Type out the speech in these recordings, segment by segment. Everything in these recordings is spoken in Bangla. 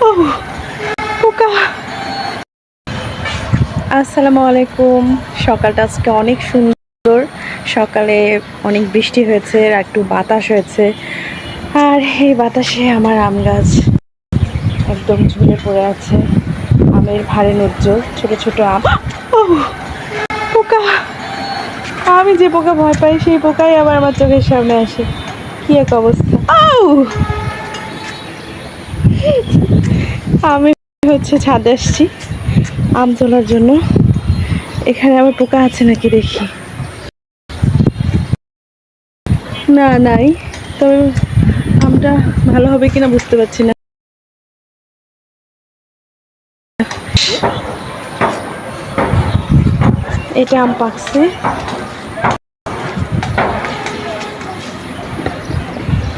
পোকা আসসালামু আলাইকুম। সকালটা আজকে অনেক সুন্দর। সকালে অনেক বৃষ্টি হয়েছে, আর একটু বাতাস হয়েছে। আর এই বাতাসে আমার আম গাছ একদম ঝুলে পড়ে আছে। আমের ভারে নজ্জল ছোট ছোট আম। পোকা। আমি যে পোকা ভয় পাই, সেই পোকাই আবার আমার চোখের সামনে আসে। কি এক অবস্থা। আউ আমি হচ্ছে ছাদে আসছি, আম তোলার জন্য। এখানে আবার পোকা আছে নাকি দেখি। না, নাই। তবে আমটা ভালো হবে কিনা বুঝতে পারছি না। এটা আম পাকছে।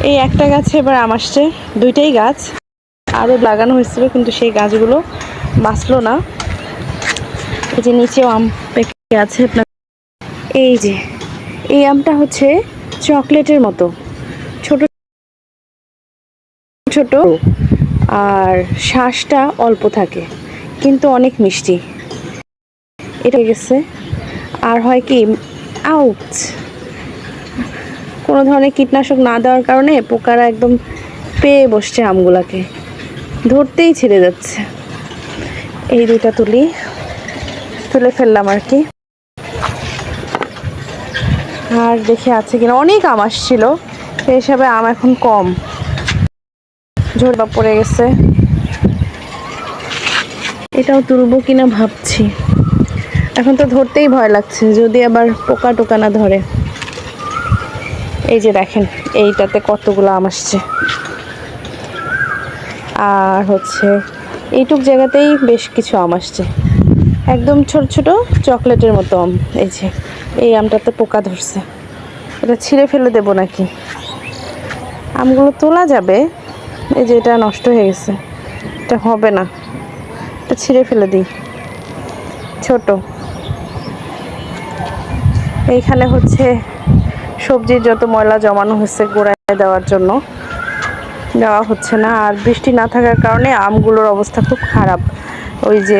এই একটা গাছে এবার আম আসছে। দুইটাই গাছ। আরও লাগানো হয়েছিল, কিন্তু সেই গাছগুলো বাঁচলো না। এই যে নিচেও আম পেকে আছে। আপনার এই যে, এই আমটা হচ্ছে চকলেটের মতো। ছোট ছোট, আর শ্বাসটা অল্প থাকে, কিন্তু অনেক মিষ্টি। এটা গেছে। আর হয় কি আউট কোনো ধরনের কীটনাশক না দেওয়ার কারণে পোকারা একদম পেয়ে বসছে আমগুলাকে। ধরতেই ছেড়ে যাচ্ছে। এই দুইটা তুলি, তুলে ফেললাম আর কি। আর দেখে আছে কিনা, অনেক আম আসছিল, সেই হিসাবে আম এখন কম। ঝোড়বা পড়ে গেছে। এটাও তুলবো কিনা ভাবছি। এখন তো ধরতেই ভয় লাগছে, যদি আবার পোকা টোকা না ধরে। এই যে দেখেন, এইটাতে কতগুলো আম আসছে। আর হচ্ছে এইটুক জায়গাতেই বেশ কিছু আম আসছে। একদম ছোট ছোট চকলেটের মতো আম, এই যে, এই আমটাতে পোকা ধরছে। এটা ছিঁড়ে ফেলে দেবো নাকি? আমগুলো তোলা যাবে, এই যে এটা নষ্ট হয়ে গেছে। এটা হবে না। এটা ছিঁড়ে ফেলে দিই। ছোট। এইখানে হচ্ছে সবজির যত ময়লা জমানো হয়েছে গোড়ায় দেওয়ার জন্য। দেওয়া হচ্ছে না। আর বৃষ্টি না থাকার কারণে আমগুলোর অবস্থা খুব খারাপ। ওই যে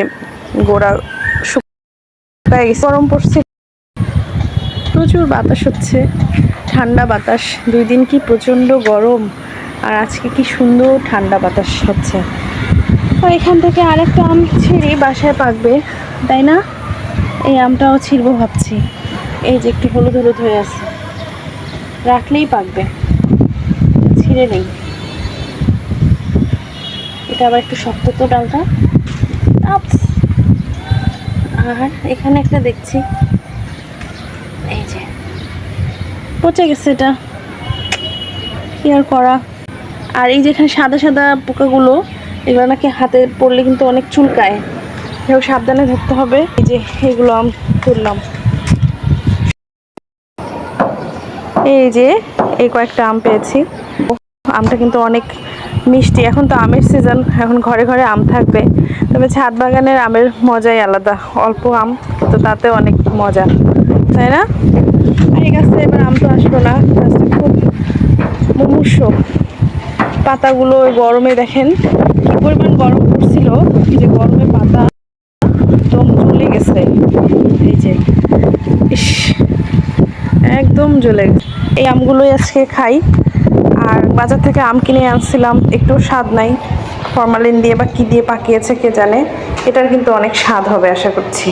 গোড়া শুকায় গেছে। গরম পড়ছে। প্রচুর বাতাস হচ্ছে। ঠান্ডা বাতাস। দুই দিন কি প্রচণ্ড গরম। আর আজকে কি সুন্দর ঠান্ডা বাতাস হচ্ছে। তো এখান থেকে আরেকটা আম ছিঁড়ি বাসায় পাকবে, তাই না? এই আমটাও ছিঁড়বো ভাবছি। এই যে একটু হলুদ হলুদ হয়ে আছে। রাখলেই পাকবে। ছিঁড়ে নেই। এটা আবার একটু শক্ত তো ডালটা। আর এখানে একটা দেখছি। এই যে। পচে গেছে এটা। কি আর করা? আর এই যেখানে সাদা সাদা পোকাগুলো, এগুলো নাকি হাতে পড়লে কিন্তু অনেক চুলকায়। এগুলো সাবধানে ধরতে হবে। এই যে এগুলো আম তুললাম। এই যে, এই কয়েকটা আম পেয়েছি। আমটা কিন্তু অনেক মিষ্টি, এখন তো আমের সিজন এখন ঘরে ঘরে আম থাকবে। তবে ছাদ বাগানের আমের মজাই আলাদা, অল্প আম, তো তাতে অনেক মজা, তাই না? আর এই এবার আম তো আসলো না, গাছটা খুব মুমূর্ষ। পাতাগুলো গরমে দেখেন, কি পরিমাণ গরম পড়ছিল যে গরমে পাতা একদম জ্বলে গেছে। এই যে, ইস, একদম জ্বলে এই আমগুলোই আজকে খাই। আর বাজার থেকে আম কিনে আনছিলাম, একটু স্বাদ নাই। ফরমালিন দিয়ে বা কী দিয়ে পাকিয়েছে কে জানে, এটার কিন্তু অনেক স্বাদ হবে, আশা করছি।